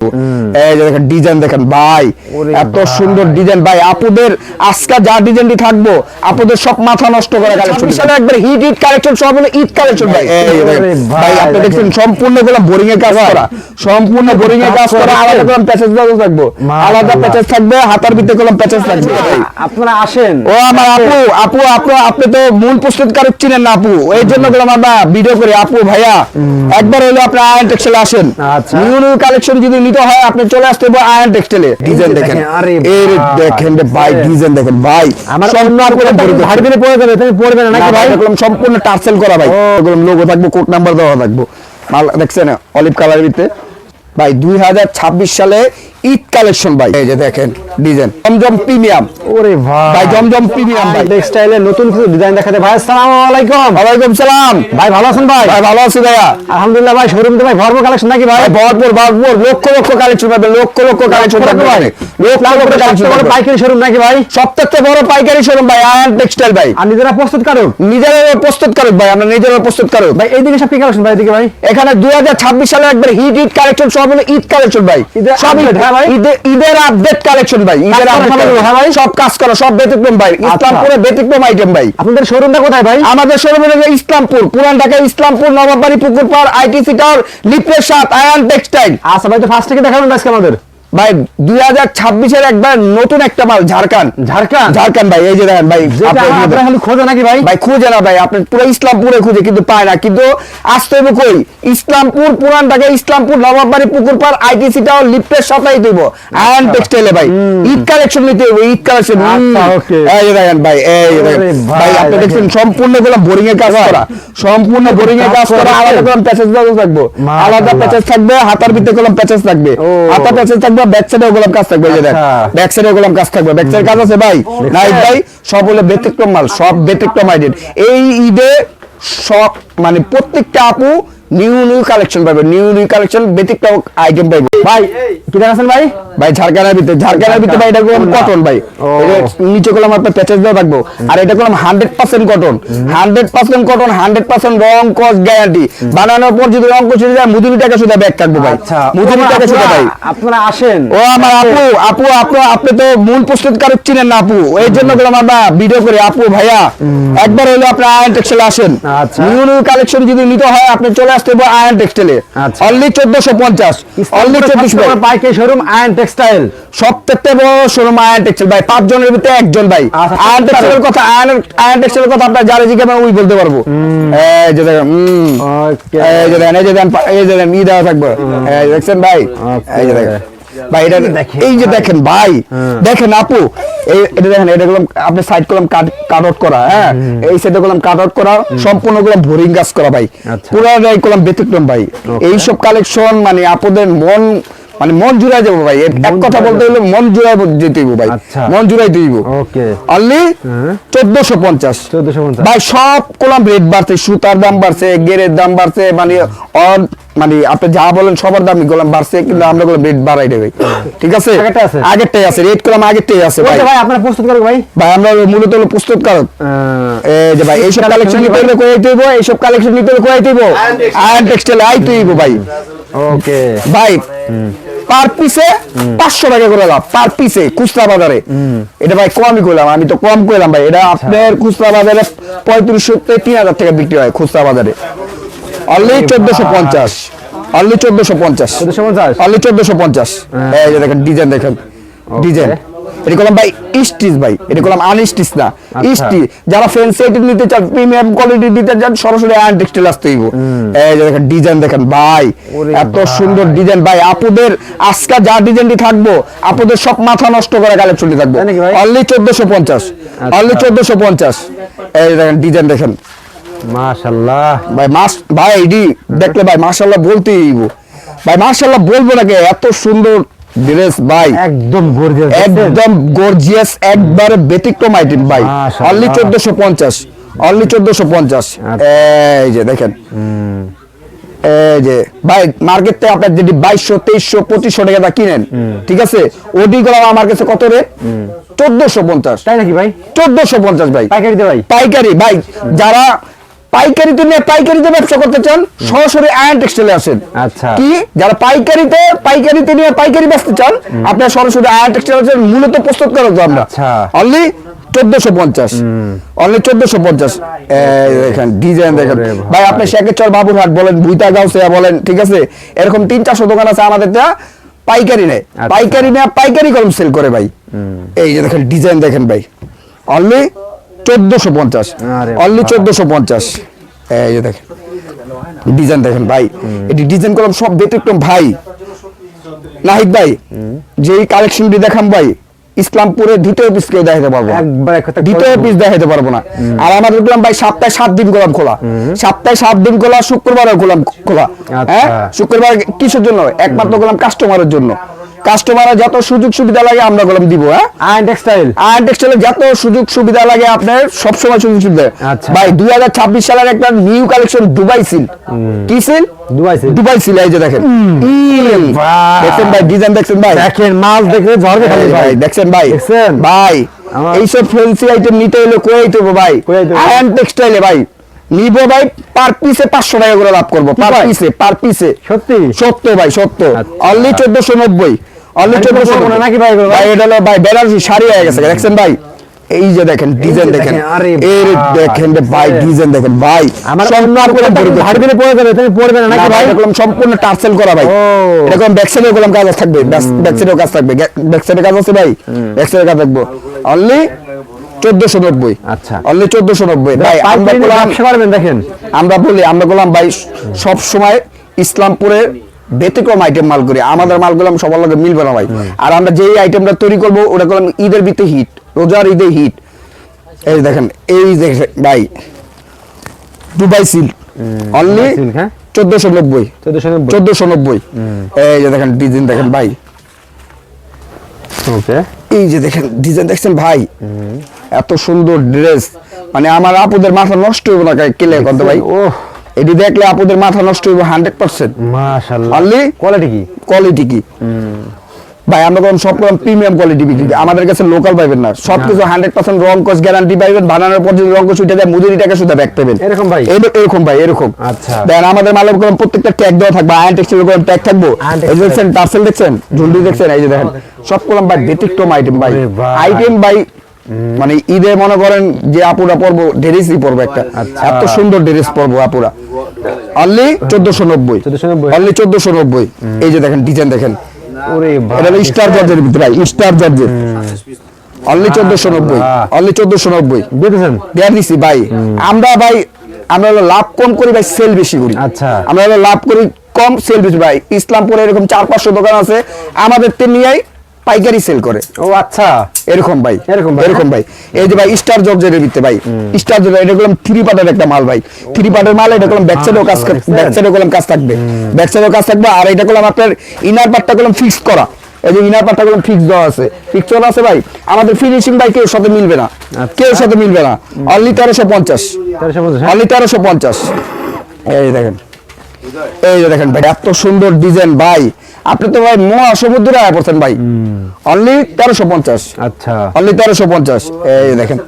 Mm. এই যে দেখেন ডিজাইন দেখেন ভাই এত সুন্দর ডিজাইন ভাই আপুদের আজকে যা ডিজাইনটি থাকব আপুদের সব মাথা নষ্ট করে কালেকশন একবার হিট হিট কালেকশন সব হলো ঈদ কালেকশন ভাই। ভাই, আপনি দেখছেন সম্পূর্ণগুলো বোরিং এর কাজ করা। সম্পূর্ণ বোরিং এর কাজ করা আলাদা দাও থাকব। আলাদা থাকবে হাতার ভিতরে প্যাচেস থাকবে। আপনারা আসেন। ও আমার আপু আপু আপু আপনি তো মূল প্রস্তুতকারক চিনেন না আপু। এই জন্য বললাম আমরা ভিডিও করে আপু ভাইয়া। একবার হলো আপনি আয়ন টেক্সটাইলে আসেন। নিউ নিউ কালেকশন যদি নিতে হয় আপনি চলে আসতে হবে আয়ন টেক্সটাইলে ডিজাইন দেখেন আরে দেখেন ভাই ডিজাইন দেখেন ভাই। আমার সম্পূর্ণ করে পড়ে যাবে তুমি পড়বে না নাকি ভাই এরকম সম্পূর্ণ টার্সেল করা ভাই। এরকম লোগো থাকবে কোড নাম্বার দেওয়া থাকবে। মাল দেখছেন অলিভ কালারের ভিতরে। ভাই দুই হাজার ছাব্বিশ সালে ঈদ কালেকশন ভাই। এই যে দেখেন ডিজাইন। জমজম প্রিমিয়াম। ওরে ভাই। ভাই জমজম প্রিমিয়াম ভাই টেক্সটাইলে নতুন কিছু ডিজাইন দেখাতে ভাই আসসালামু আলাইকুম। ওয়ালাইকুম সালাম। ভাই ভালো আছেন ভাই? ভাই ভালো আছি ভাইয়া। আলহামদুলিল্লাহ ভাই শোরুম তো ভাই ভরপুর কালেকশন নাকি ভাই? ভরপুর ভরপুর লক্ষ লক্ষ কালেকশন পাবে লক্ষ লক্ষ কালেকশন থাকবে ভাই লক্ষ লক্ষ কালেকশন সবচেয়ে বড় পাইকারি শোরুম নাকি ভাই? সবথেকে বড় পাইকারি শোরুম ভাই আয়ন টেক্সটাইল ভাই। আর নিজেরা প্রস্তুত কারও নিজেরা প্রস্তুত করুক ভাই আমরা নিজেরা প্রস্তুত করুক ভাই এইদিকে সব কি কালেকশন ভাই এদিকে ভাই? এখানে দুই হাজার ছাব্বিশ সালে একবার হিট হিট কালেকশন সব হলো ঈদ কালেকশন ভাই। সব হ্যাঁ ভাই? ঈদের আপডেট কালেকশন ভাই ঈদের আপডেট হ্যাঁ ভাই? সব কাজ করা সব ব্যতিক্রম ভাই। ইসলামপুরে ব্যতিক্রম আইটেম ভাই। আপনাদের শোরুমটা কোথায় ভাই? আমাদের শোরুম ইসলামপুর পুরান ঢাকা ইসলামপুর নবাবাড়ি পুকুর পাড় আইটিসি টাওয়ার লিপ্রের সাত আয়ান টেক্সটাইল আচ্ছা ভাই তো ফার্স্ট থেকে দেখাবেন আজকে আমাদের? ভাই দুই হাজার ছাব্বিশের একবার নতুন একটা মাল ভাই এই যে দেখেন ভাই খোঁজে নাকি ভাই? ভাই খুঁজে না ভাই আপনি পুরো ইসলামপুরে খুঁজে কিন্তু পায় না। কিন্তু আসতে হবে কই? ইসলামপুর পুরান ঢাকা ইসলামপুর নবাববাড়ি পুকুর পাড় আইটিসি টাওয়ার লিফটের দিব আয়ন টেক্সটাইলে ভাই। ঈদ কালেকশন নিতে হবে ঈদ কালেকশন আচ্ছা, এই যে দেখেন ভাই এই ভাই, আপনি দেখছেন সম্পূর্ণগুলো বোরিং এর কাজ করা। সম্পূর্ণ বোরিং এর কাজ করা আলাদা করলাম প্যাচেস থাকব। আলাদা প্যাচেস থাকবে হাতার ভিতরে করলাম প্যাচেস থাকবে। হাতা প্যাচেস থাকবে ব্যাক সাইডে গোলাম কাজ থাকবে এই দেখ। আচ্ছা। ব্যাক সাইডে গোলাম কাজ থাকবে। ব্যাক সাইড কাজ আছে ভাই? নাই ভাই সব হলো ব্যতিক্রম মাল সব ব্যতিক্রম এই ঈদে সব মানে প্রত্যেকটা আপু নিউ নিউ কালেকশন পাবে নিউ নিউ কালেকশন ব্যতিক্রম আইটেম পাবে ভাই কি দেখাচ্ছেন ভাই? ভাই ঝাড়খান্ডের ভিতরে ঝাড়খান্ডের ভিতরে ভাই এটা করলাম কটন ভাই। নিচে করলাম আপনার প্যাচেস দেওয়া থাকব। আর এটা করলাম hundred percent cotton hundred percent cotton hundred percent রং কস গ্যারান্টি বানানোর পর যদি রং কষে যায় মুদুরি টাকা শুধু ব্যাগ থাকব ভাই। আচ্ছা। মুদুরি টাকা শুধু ভাই। আপনারা আসেন। ও আমার আপু আপু আপু আপনি তো মূল প্রস্তুতকারক চিনেন না আপু। এই জন্য বললাম আমরা ভিডিও করে। আপু ভাইয়া একবার হলো আপনি আয়ন টেক্সটাইলে আসেন। নিউ নিউ কালেকশন যদি নিতে হয় আপনি চলে আসতে হবে আয়ন টেক্সটাইলে। আচ্ছা। অনলি চোদ্দশো পঞ্চাশ। অনলি চব্বিশ বাইকে শোরুম আয়ন টেক্সটাইল। সব থেকে বড় শোরুম আয়ন টেক্সটাইল ভাই। পাঁচ জনের ভিতরে একজন ভাই। আচ্ছা, আয়ন টেক্সটাইলের কথা আয়ন আয়ন টেক্সটাইলের কথা আপনার যারা জিজ্ঞাসা ওই বলতে পারব। এই যে দেখেন এই যে দেখেন এই যে দেখেন এই যে দেখেন ই দেওয়া থাকবে। দেখছেন ভাই? এই যে দেখেন। ভাই এটা এই যে দেখেন ভাই। দেখেন আপু এই এটা দেখেন এটা করলাম আপনি সাইড করলাম কাট আউট করা হ্যাঁ? এই সাইডে করলাম কাট আউট করা সম্পূর্ণ করলাম ভরিং কাজ করা ভাই। আচ্ছা। রাই করলাম ব্যতিক্রম ভাই। এইসব কালেকশন মানে আপুদের মন মানে মন জুড়াই যাব ভাই। এক কথা বলতে গেলে মন জুড়াই যেতে ভাই। আচ্ছা। মন জুড়াই দিব ওকে। অনলি হ্যাঁ। চোদ্দশো পঞ্চাশ। চোদ্দশো পঞ্চাশ। ভাই সব কলাম রেট বাড়ছে সুতার দাম বাড়ছে গেরের দাম বাড়ছে মানে অন মানে আপনি যা বলেন সবার দামই গোলাম বাড়ছে কিন্তু আমরা গোলাম রেট বাড়াই দেবে ঠিক আছে? আগেরটা আছে? আগেরটাই আছে রেট কলাম আগেরটাই আছে ভাই। ভাই আপনারা প্রস্তুত করুন ভাই? ভাই আমরা মূলত হলো প্রস্তুত কারক এই যে ভাই এইসব কালেকশন নিতে হলে কোয়াই তৈব এইসব কালেকশন নিতে হলে কোয়াই তৈব আয়ন টেক্সটাইল আই তৈব ভাই। ওকে। ভাই পার পিসে পাঁচশো টাকা করে লাভ পার পিসে খুচরা বাজারে। এটা ভাই কমই করলাম আমি তো কম করলাম ভাই। এটা আপনার খুচরা বাজারে পঁয়ত্রিশশো থেকে তিন হাজার টাকা বিক্রি হয় খুচরা বাজারে। অনলি চোদ্দশো পঞ্চাশ। অনলি চোদ্দশো পঞ্চাশ। অনলি চোদ্দশো পঞ্চাশ। এই দেখেন ডিজাইন দেখেন। ডিজাইন। এটা করলাম ভাই স্টিচ ভাই এটা করলাম আনস্টিচ না আচ্ছা। স্টিচ যারা ফ্যান্সি আইটেম নিতে চান প্রিমিয়াম কোয়ালিটি দিতে চান সরাসরি আয়ন টেক্সটাইল আসতে হইব। এই যে দেখেন ডিজাইন দেখেন ভাই এত সুন্দর ডিজাইন ভাই আপুদের আজকে যা ডিজাইনটি থাকব আপুদের সব মাথা নষ্ট করে কালেকশনটি থাকব। অনলি চোদ্দশো পঞ্চাশ। অনলি চোদ্দশো পঞ্চাশ। এই দেখেন ডিজাইন দেখেন। মাশাআল্লাহ ভাই মাস ভাই এডি দেখলে ভাই মাশাল্লাহ বলতেই ভাই মাশাল্লাহ বলব নাকি এত সুন্দর ড্রেস ভাই একদম গর্জিয়াস একদম গর্জিয়াস একবারে ব্যতিক্রম আইটেম ভাই অনলি চোদ্দশো পঞ্চাশ অনলি চোদ্দশো পঞ্চাশ। আচ্ছা। এই যে দেখেন। এই যে ভাই মার্কেট আপনার যদি বাইশশো তেইশশো পঁচিশশো টাকা কিনেন ঠিক আছে? ওডি গেলাম আমার কাছে কত রে? চোদ্দশো পঞ্চাশ। তাই নাকি ভাই? চোদ্দশো পঞ্চাশ ভাই পাইকারিতে ভাই? পাইকারি ভাই যারা পাইকারিতে নিয়ে পাইকারিতে ব্যবসা করতে চান সরাসরি আয়ন টেক্সটাইলে আসেন আচ্ছা। কি? যারা পাইকারিতে পাইকারিতে নিয়ে পাইকারি বেচতে চান আপনারা সরাসরি আয়ন টেক্সটাইল আসেন মূলত প্রস্তুত করা তো আমরা। আচ্ছা। অনলি চোদ্দশো পঞ্চাশ। অনলি চোদ্দশো পঞ্চাশ। দেখেন ডিজাইন দেখেন। ভাই আপনি শেখেচর বাবুরহাট বলেন ভুইতা গাউসিয়া বলেন ঠিক আছে? এরকম তিন চারশো দোকান আছে আমাদের পাইকারি নেয়। আচ্ছা। পাইকারি নেয় পাইকারি কলম সেল করে ভাই। এই যে দেখেন ডিজাইন দেখেন ভাই। অনলি চোদ্দশো পঞ্চাশ। আরে অনলি চোদ্দশো পঞ্চাশ। এই যে দেখেন ডিজাইন দেখেন ভাই এটি ডিজাইন কলম সব ব্যতিক্রম ভাই। নাহিদ ভাই যেই কালেকশনটি দেখাম ভাই ইসলামপুরের দ্বিতীয় পিস কেউ দেখাতে পারব দ্বিতীয় পিস দেখাতে পারব না। আর আমাদের গোলাম ভাই সপ্তাহে সাত দিন গোলাম খোলা। সপ্তাহে সাত দিন খোলা শুক্রবারও গোলাম খোলা। হ্যাঁ? আচ্ছা। শুক্রবার কিসের জন্য? একমাত্র গোলাম কাস্টমারের জন্য। কাস্টমারের যত সুযোগ সুবিধা লাগে আমরা গোলাম দিব হ্যাঁ? আয়ন টেক্সটাইল আর টেক্সটাইলে যত সুযোগ সুবিধা লাগে আপনার সব সময় সুযোগ সুবিধা। আচ্ছা। ভাই দুই হাজার ছাব্বিশ সালের একটা নিউ কালেকশন দুবাই সিল কি seal Dubai seal. Dubai seal এই যে দেখেন। বাহ। ভাই ডিজাইন দেখছেন ভাই? দেখেন মাল দেখলে ঝরবে খালি ভাই দেখছেন ভাই? দেখছেন? ভাই এইসব ফ্যান্সি আইটেম নিতে হলে কই আইতে ভাই? আয়ন টেক্সটাইলে ভাই। নিব ভাই পার পিসে পাঁচশো টাকা করে লাভ করব। পার পিসে পার পিসে সত্যি? সত্য ভাই সত্য আচ্ছা। অনলি চোদ্দশো নব্বই। অনলি চোদ্দশো নাকি ভাই ভাই এটা হলো ভাই বেনারসি শাড়ি হয়ে গেছে। দেখছেন ভাই? এই যে দেখেন ডিজাইন দেখেন। এর দেখেন ভাই ডিজাইন দেখেন ভাই। আমার কোনো দিলে পড়ে যাবে তুমি পড়বে না নাকি ভাই এরকম সম্পূর্ণ টার্সেল করা ভাই। এরকম ব্যাকসাইডের গোলাম কাজ থাকবে। ব্যাকসাইডের কাজ থাকবে। ব্যাকসাইডের কাজ আছে ভাই। ব্যাকসাইডের কাজ থাকব। অনলি চোদ্দশো নব্বই। আচ্ছা। অনলি চোদ্দশো নব্বই। ভাই দেখেন। আমরা বলি আমরা গোলাম ভাই সব সময় ইসলামপুরের ব্যতিক্রম আইটেম মাল করি। আমাদের মাল গোলাম সবার লগে মিলবে না ভাই। আর আমরা যেই আইটেমটা তৈরি করব ওটা গোলাম ঈদের ভিতরে হিট রোজার ঈদে হিট এই দেখেন এই দেখেন ভাই দুবাই সিল অনলি হ্যাঁ? চোদ্দশো নব্বই। চোদ্দশো নব্বই। চোদ্দশো নব্বই। এই যে দেখেন ডিজাইন দেখেন ভাই। ওকে এই যে দেখেন ডিজাইন দেখছেন ভাই? এত সুন্দর ড্রেস মানে আমার আপুদের মাথা নষ্ট হইব না কেলে কথা ভাই। ও এটি দেখলে আপুদের মাথা নষ্ট হইব হান্ড্রেড পার্সেন্ট মাশাআল্লাহ। Only? কোয়ালিটি কি? কোয়ালিটি কি? ভাই আমরা কোন সব রকম প্রিমিয়াম কোয়ালিটি বিক্রি করি। আমাদের কাছে লোকাল পাইবেন না। সব কিছু হান্ড্রেড পার্সেন্ট রং কস গ্যারান্টি পাইবেন বানানোর পর যদি রং কস উঠে যায় মুদিরি টাকা শুধু ব্যাক পাবেন এরকম ভাই? এরকম ভাই এরকম। আচ্ছা। দেন আমাদের মালের কোনো প্রত্যেকটা ট্যাগ দেওয়া থাকবে আয়ন টেক্সটাইল কোনো ট্যাগ থাকব। দেখছেন টার্সেল দেখছেন? ঝুলডি দেখছেন? এই যে দেখেন সব করলাম ভাই ব্যতিক্রম আইটেম ভাই। আইটেম ভাই মানে ঈদে মনে করেন যে আপুরা পরবো ড্রেসই পরবো একটা। আচ্ছা। এত সুন্দর ড্রেস পরবো আপুরা। অনলি চোদ্দশো নব্বই। 1490 অনলি চোদ্দশো নব্বই। এই যে দেখেন ডিজাইন দেখেন। ভাই। এটা হলো স্টার জর্জের ভিতরে স্টার জর্জের অনলি চোদ্দশো নব্বই। অনলি চোদ্দশো নব্বই। দিতেছেন দেয়ার দিছি ভাই। আমরা ভাই আমরা হলো লাভ কম করি ভাই সেল বেশি করি। আচ্ছা। আমরা হলো লাভ করি কম সেল বেশি। ভাই ইসলামপুরে এরকম চার পাঁচশো দোকান আছে। আমাদের তে নিয়েই পাইকারি সেল করে। ও আচ্ছা। এরকম ভাই এরকম ভাই, এরকম ভাই। এই যে ভাই স্টার জর্জের ভিতরে ভাই স্টার জর্জ এটা করলাম থ্রি পার্টের একটা মাল ভাই। থ্রি পার্টের মাল এটা করলাম ব্যাক সাইডেও কাজ? ব্যাক সাইডেও করলাম কাজ থাকবে। ব্যাক সাইডেও কাজ থাকবে আর এটা করলাম আপনার ইনার পার্টটা করলাম ফিক্স করা। এই যে ইনার পার্টটা করলাম ফিক্স দেওয়া আছে। ফিক্স করা আছে ভাই আমাদের ফিনিশিং ভাই কেউ সাথে মিলবে না। আচ্ছা। কেউ সাথে মিলবে না। অনলি তেরোশো পঞ্চাশ। পঞ্চাশ হ্যাঁ? অনলি তেরোশো পঞ্চাশ। এই দেখেন। এই দেখেন ভাই এত সুন্দর ডিজাইন ভাই। আপনি তো ভাই মহা সমুদ্রে আয়া পড়ছেন ভাই। অনলি তেরোশো পঞ্চাশ। আচ্ছা। অনলি তেরোশো পঞ্চাশ। এই দেখেন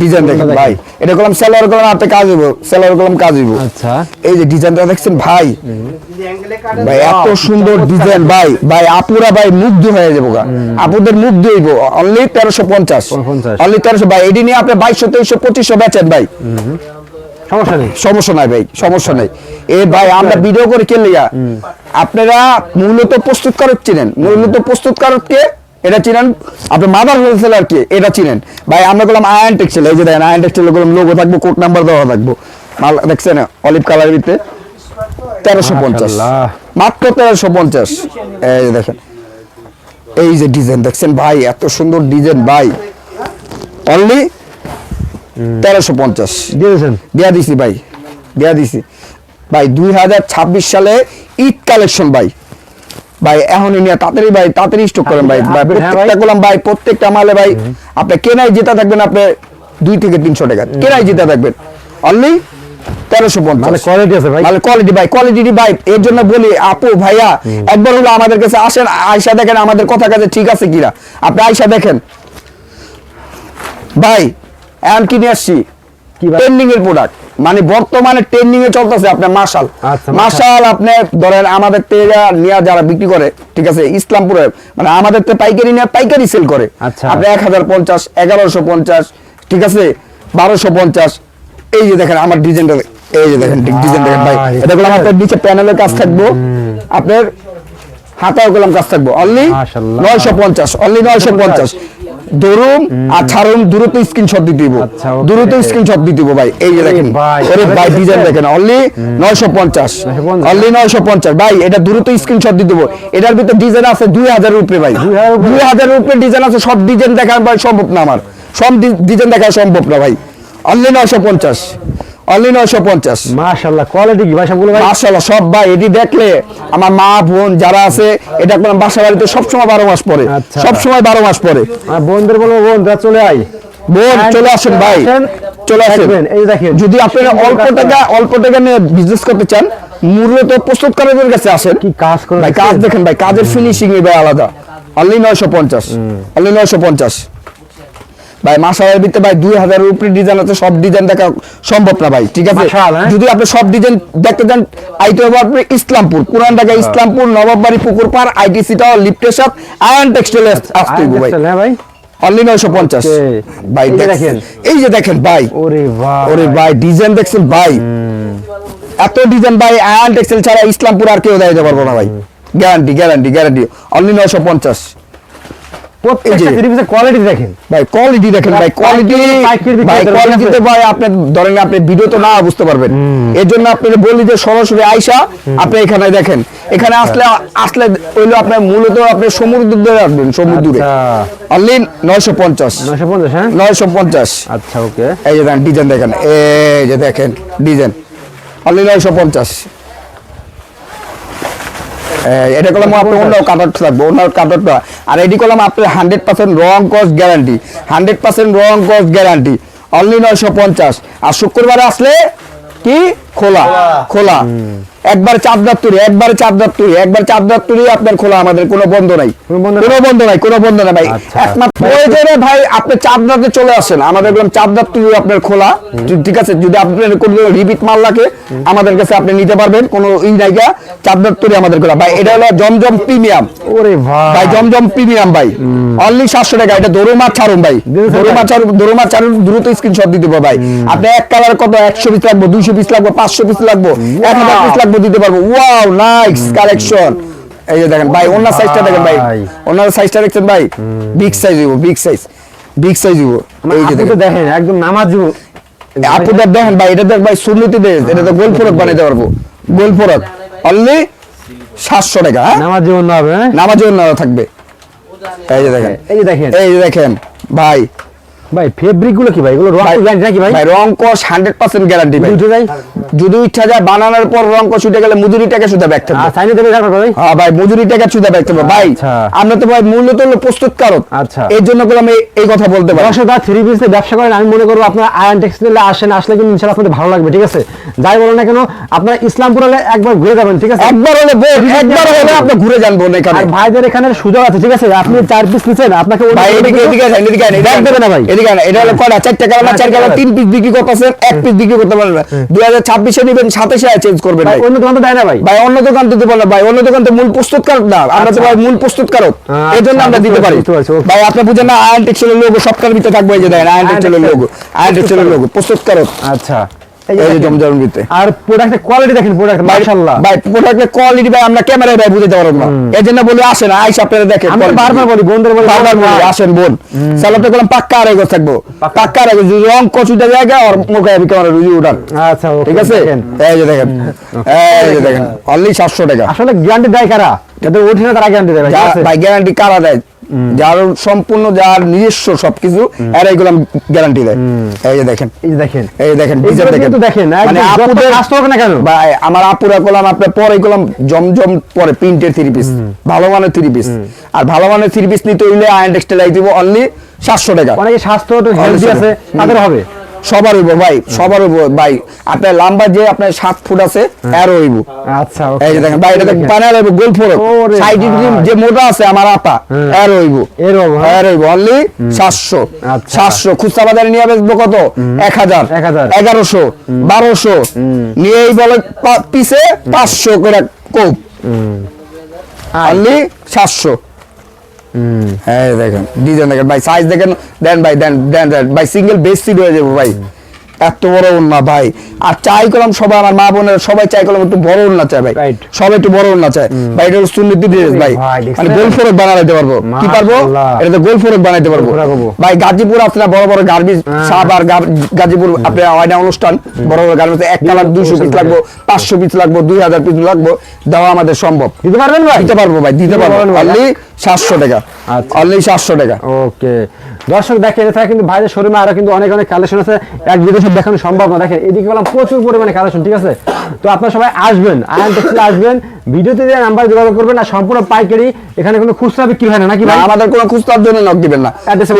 ডিজাইন দেখেন ভাই। এটা করলাম সেলার করলাম হাতে কাজ হইব। সেলার করলাম কাজ হইব। আচ্ছা। এই যে ডিজাইনটা দেখছেন ভাই। ভাই এত সুন্দর ডিজাইন ভাই। ভাই আপুরা ভাই মুগ্ধ হয়ে যাব গা। আপুদের মুগ্ধ হইব। অনলি তেরোশো পঞ্চাশ। 50 অনলি তেরোশো ভাই এটি নিয়ে আপনি বাইশশো তেইশশো পঁচিশশো বেচেন ভাই। সমস্যা নেই। সমস্যা নাই ভাই সমস্যা নাই। এ ভাই আমরা ভিডিও করে কে লিয়া আপনারা মূলত প্রস্তুতকারক চিনেন। মূলত প্রস্তুতকারক কে এটা চিনেন আপনি মাদার হোলসেলার কে এটা চিনেন। ভাই আমরা বললাম আয়ন টেক্সটাইল এই যে দেখেন আয়ন টেক্সটাইল বললাম লোগো থাকব কোড নাম্বার দেওয়া থাকব। মাল দেখছেন অলিভ কালার ভিতরে। তেরোশো পঞ্চাশ। মাত্র তেরোশো পঞ্চাশ। এই যে দেখেন। এই যে ডিজাইন দেখছেন ভাই এত সুন্দর ডিজাইন ভাই। অনলি তেরোশো পঞ্চাশ। দিয়েছেন? দেয়া দিছি ভাই দেয়া দিছি। ভাই দুই হাজার ছাব্বিশ সালে ঈদ কালেকশন ভাই। ভাই এখন নিয়ে তাড়াতাড়ি ভাই তাড়াতাড়ি স্টক করেন ভাই। হ্যাঁ। প্রত্যেকটা ভাই। প্রত্যেকটা মালে ভাই আপনি কেনাই জেতা থাকবেন আপনি দুই থেকে তিনশো টাকা। কেনাই জেতা থাকবেন। অনলি তেরোশো পঞ্চাশ। কোয়ালিটি আছে ভাই। মানে কোয়ালিটি ভাই কোয়ালিটি ভাই এর জন্য বলি আপু ভাইয়া একবার হলো আমাদের কাছে আসেন আয়সা দেখেন আমাদের কথা কাছে ঠিক আছে কিনা। আপনি আয়সা দেখেন। ভাই এখন কিনে আসছি। ট্রেন্ডিং এর প্রোডাক্ট মানে বর্তমানে ট্রেন্ডিং এ চলতেছে আপনার মার্শাল আচ্ছা, মার্শাল আপনি ধরেন আমাদের নিয়ে যারা বিক্রি করে ঠিক আছে ইসলামপুরে মানে আমাদের তো পাইকারি নিয়ে পাইকারি সেল করে। আচ্ছা। আপনি এক হাজার পঞ্চাশ এগারোশো পঞ্চাশ ঠিক আছে বারোশো পঞ্চাশ। এই যে দেখেন আমার ডিজাইনটা এই যে দেখেন ডিজাইন দেখেন ভাই। এটা আপনার নিচে প্যানেলের কাজ থাকব। আপনার হাতাও গোলাম কাজ থাকব। অনলি নয়শো পঞ্চাশ অনলি নয়শো পঞ্চাশ। আর ছাড়ুম দ্রুত স্ক্রিনশট দিয়ে দিব। আচ্ছা, দ্রুত স্ক্রিনশট দিয়ে দিব ভাই। এই যে দেখেন ওরে ভাই ডিজাইন দেখেন অনলি 950 অনলি নয়শো পঞ্চাশ। ভাই এটা দ্রুত স্ক্রিনশট দিয়ে দিব। এটার ভিতর ডিজাইন আছে দুই হাজার ভাই। 2000 উপরে? দুই হাজার ডিজাইন আছে সব ডিজাইন দেখা ভাই সম্ভব না আমার। সব ডিজাইন দেখা সম্ভব না ভাই। অনলি নয়শো পঞ্চাশ। অনলি নয়শো পঞ্চাশ। মাশাআল্লাহ কোয়ালিটি কি ভাই? সবগুলো ভাই? মাশাআল্লাহ সব ভাই এটি দেখলে আমার মা বোন যারা আছে এটা কোনো বাসা বাড়িতে সবসময় বারো মাস পরে। আচ্ছা। সবসময় বারো মাস পরে। আর বোনদের বলব বোন যা চলে আয়। বোন চলে আসেন ভাই। চলে আসেন। এই দেখেন। যদি আপনারা অল্প টাকা অল্প টাকা নিয়ে বিজনেস করতে চান মূলত প্রস্তুতকারকের কাছে আসেন। কি কাজ করে ভাই কাজ দেখেন ভাই কাজের ফিনিশিং ভাই আলাদা। অনলি নয়শো পঞ্চাশ। অনলি নয়শো পঞ্চাশ। ভাই মাসালের ভিতরে ভাই দুই হাজারের উপরে ডিজাইন আছে সব ডিজাইন দেখা সম্ভব না ভাই ঠিক আছে? হ্যাঁ? যদি আপনি সব ডিজাইন দেখতে চান আইতে হবে আপনি ইসলামপুর পুরান ঢাকা ইসলামপুর নবাববাড়ি পুকুর পার আইটিসি টাওয়ার লিফটের সাথে আয়ন টেক্সটাইল আসতে হবে ভাই। হ্যাঁ অনলি নয়শো পঞ্চাশ. ভাই দেখেন। এই যে দেখেন ভাই। ওরে ভাই। ওরে ভাই ডিজাইন দেখছেন ভাই। এত ডিজাইন ভাই আয়ন টেক্সটাইল ছাড়া ইসলামপুর আর কেউ দেখাতে পারব না ভাই। গ্যারান্টি গ্যারান্টি গ্যারান্টি অনলি নয়শো পঞ্চাশ। প্রত্যেকটা কোয়ালিটি দেখেন। ভাই কোয়ালিটি দেখেন ভাই কোয়ালিটি ভাই কোয়ালিটিতে ভাই আপনি ধরেন আপনি ভিডিও তো না বুঝতে পারবেন। এর জন্য আপনার বলি যে সরাসরি আইসা আপনি এখানে দেখেন। এখানে আসলে আসলে হইল আপনার মূলত আপনি সমুদ্র দূরে আসবেন সমুদ্রে আচ্ছা। অনলি নয়শো পঞ্চাশ। নয়শো পঞ্চাশ হ্যাঁ? নয়শো পঞ্চাশ। আচ্ছা ওকে এই যে ডিজাইন দেখেন এই যে দেখেন ডিজাইন অনলি নয়শো পঞ্চাশ। এটা করলাম আপনি অন্য কাটার থাকবে অন্য কাটারটা আর এটি করলাম আপনি হান্ড্রেড পার্সেন্ট রং কস্ট গ্যারান্টি হান্ড্রেড পার্সেন্ট রং কস্ট গ্যারান্টি অনলি নয়শো পঞ্চাশ। আর শুক্রবার আসলে কি? খোলা। খোলা। একবার চাপদার তুলি একবার চাপদার তুলি একবার চাপদার তুলি আপনার খোলা আমাদের কোনো বন্ধ নাই। কোনো বন্ধ নাই? কোনো বন্ধ নাই ভাই। আচ্ছা। একমাত্র প্রয়োজনে ভাই আপনি চাপ চাপদাতে চলে আসেন। আমাদের একদম চাপদার তুলি আপনার খোলা। ঠিক আছে যদি আপনার কোনো রিপিট মাল লাগে আমাদের কাছে আপনি নিতে পারবেন। কোনো ই নাইকা চাপদার তুলি আমাদের খোলা। ভাই এটা হলো জমজম প্রিমিয়াম। ওরে ভাই। ভাই জমজম প্রিমিয়াম ভাই। অনলি সাতশো টাকা এটা দরু মাছ ছাড়ুন ভাই। দিয়েছেন দরু মাছ ছাড়ুন দরু মাছ ছাড়ুন দ্রুত স্ক্রিনশট দিতে পারব ভাই। আপনি এক কালার কত? একশো পিস লাগবে দুইশো পিস লাগবে পাঁচশো পিস লাগবে এক হাজার পিস লাগবে দিতে পারব। ওয়াও নাইস কালেকশন এই যে দেখেন ভাই ওনার সাইজটা দেখেন ভাই। ওনার সাইজটা দেখছেন ভাই? বিগ সাইজ দিব বিগ সাইজ বিগ সাইজ দিব এই যে দেখেন। একদম নামাজু আপুদের দেখেন ভাই এটা দেখ ভাই সুন্নতি দেশ। এটা তো গোল ফরক বানাইতে পারব। গোল ফরক অনলি সাতশো টাকা হ্যাঁ? নামাজ জীবন না হবে হ্যাঁ? নামাজের জন্য থাকবে। এই যে দেখেন। এই যে দেখেন। এই যে দেখেন ভাই ভাই ফেব্রিকগুলো কি ভাই? এগুলো রং গ্যারান্টি নাকি ভাই? ভাই রং কস হান্ড্রেড পার্সেন্ট গ্যারান্টি ভাই। যায় যদি ইচ্ছা যায় বানানোর পর রং কস উঠে গেলে মজুরি টাকা শুধু ব্যাগ থাকবে আর সাইনে দেবে তারপর ভাই? হ্যাঁ ভাই মজুরি টাকা থাকবে ভাই আচ্ছা। আমরা তো ভাই মূলত হলো প্রস্তুত কারক। আচ্ছা। এর জন্য আমি এই কথা বলতে পারি। দর্শক থ্রি পিসে ব্যবসা করেন আমি মনে করব আপনার টেক্সটাইলে আসেন আসলে কিন্তু ইনশাল্লাহ আপনাদের ভালো লাগবে ঠিক আছে? যাই বলো না কেন আপনার ইসলামপুর হলে একবার ঘুরে যাবেন ঠিক আছে? একবার হলে একবার হলে আপনি ঘুরে যান বোন এখানে। আর ভাইদের এখানে সুযোগ আছে ঠিক আছে? আপনি চার পিস নিচ্ছেন আপনাকে ভাই এদিকে এদিকে এদিকে না ভাই। এদিকে আসেন, এটা হলো কয়টা? চারটা কালার হ্যাঁ, চার কালার তিন পিস বিক্রি করতেছেন এক পিস বিক্রি করতে পারবেন না। দুই হাজার ছাব্বিশে নিবেন সাতাশে চেঞ্জ করবেন ভাই ভাই। অন্য দোকান তো দেয় না ভাই। ভাই অন্য দোকান দিতে পারলে ভাই অন্য দোকান তো মূল প্রস্তুত কারক না। আমরা তো ভাই মূল প্রস্তুত কারক আচ্ছা, এই জন্য আমরা দিতে পারি. ভাই আপনি বুঝেন না আয়ন টেক্সটাইলের লোগো সবটার ভিতরে থাকবে এই যে দেখেন আয়ন টেক্সটাইলের লোগো আয়ন টেক্সটাইলের লোগো প্রস্তুত কারক আচ্ছা। এই দেখেন। ভিতরে আর প্রোডাক্টের কোয়ালিটি দেখেন প্রোডাক্ট মাশাআল্লাহ। ভাই প্রোডাক্টের কোয়ালিটি ভাই আমরা ক্যামেরায় ভাই বুঝতে পারব না। এই জন্য বলি আসেন আইসা আপনারা দেখেন আমি বারবার বলি বন্ধুদের বলি বারবার বলি আসেন বোন। সালাতে করলাম পাক্কা আড়াই গজ থাকব। পাক্কা। আড়াই গজ রং কচুটা জায়গা আর মুখে আমি ক্যামেরা রুজি উঠান। আচ্ছা ঠিক আছে? দেখেন। এই যে দেখেন এই যে দেখেন অনলি সাতশো টাকা। আসলে গ্যারান্টি দেয় কারা? যাদের ওঠে না তারা গ্যারান্টি দেয়? ভাই গ্যারান্টি কারা দেয়? যার সম্পূর্ণ যার নিজস্ব সবকিছু আর এগুলো গ্যারান্টি দেয়। এই যে দেখেন। এই যে দেখেন। এই দেখেন এইগুলো ডিজাইন দেখেন। তো দেখেন, মানে আপুদের আসতে হবে না কেন? ভাই আমার আপুরা কলম আপনার পরে কলাম জমজম পরে প্রিন্টের থ্রি পিস ভালো মানের থ্রি পিস আর ভালো মানের থ্রি পিস নিতে হইলে আয়ন টেক্সটাইল দিব অনলি সাতশো টাকা। মানে স্বাস্থ্য তো হেলদি আছে তাদের হবে। সবার হইব ভাই সবার হইব ভাই। আপনার লম্বা যে আপনার সাত ফুট আছে এর হইব। আচ্ছা এই যে দেখেন ভাই এটা দেখেন পানার হইব গোল ওরে সাইড। যে মোটা আছে আমার আপা এর হইব। এরকম, হ্যাঁ? এর হইব অনলি সাতশো। আচ্ছা। সাতশো। খুচরা বাজারে নিয়ে বেচবো কত? এক হাজার। 1000 এগারোশো বারোশো। নিয়ে এই বলে পিছে পাঁচশো করে কোপ। অনলি সাতশো। হ্যাঁ দেখেন ডিজাইন দেখেন ভাই সাইজ দেখেন দেন ভাই দেন দেন দেন। ভাই সিঙ্গেল বেস সিট হয়ে যাব ভাই। এত বড় ভাই। আর চাই করলাম সবাই আমার মা বোনের সবাই চাই করলাম একটু বড় ভাই। সবাই একটু বড় চায়। ভাই এটা সুন্নতি ড্রেস ভাই। মানে গোল ফোরক বানাইতে পারব। কি পারব? এটা তো গোল ফোরক বানাইতে পারব। ভাই গাজীপুর আপনারা বড় বড় গার্মেন্টস সাপ আর গাজীপুর আপনার হয় না অনুষ্ঠান। বড় বড় গার্মেন্টস এক কালার দুইশো পিস লাগবো পাঁচশো পিস লাগবো দুই হাজার পিস লাগবো দেওয়া আমাদের সম্ভব। দিতে পারবেন ভাই? দিতে পারব ভাই দিতে পারব। সাতশো টাকা। আচ্ছা। অনলি সাতশো টাকা। ওকে। দর্শক দেখেন এটা কিন্তু ভাইদের শোরুমে আরও কিন্তু অনেক অনেক কালেকশন আছে। এক ভিডিও সব দেখানো সম্ভব না। দেখেন এদিকে বললাম প্রচুর পরিমাণে কালেকশন ঠিক আছে? তো আপনারা সবাই আসবেন আয়ান টেক্সটাইল আসবেন। ভিডিওতে যে নাম্বার যোগাযোগ করবেন আর সম্পূর্ণ পাইকারি এখানে কোনো খুচরা বিক্রি হয় না নাকি ভাই? আমাদের কোনো খুচরার জন্য নক দিবেন না।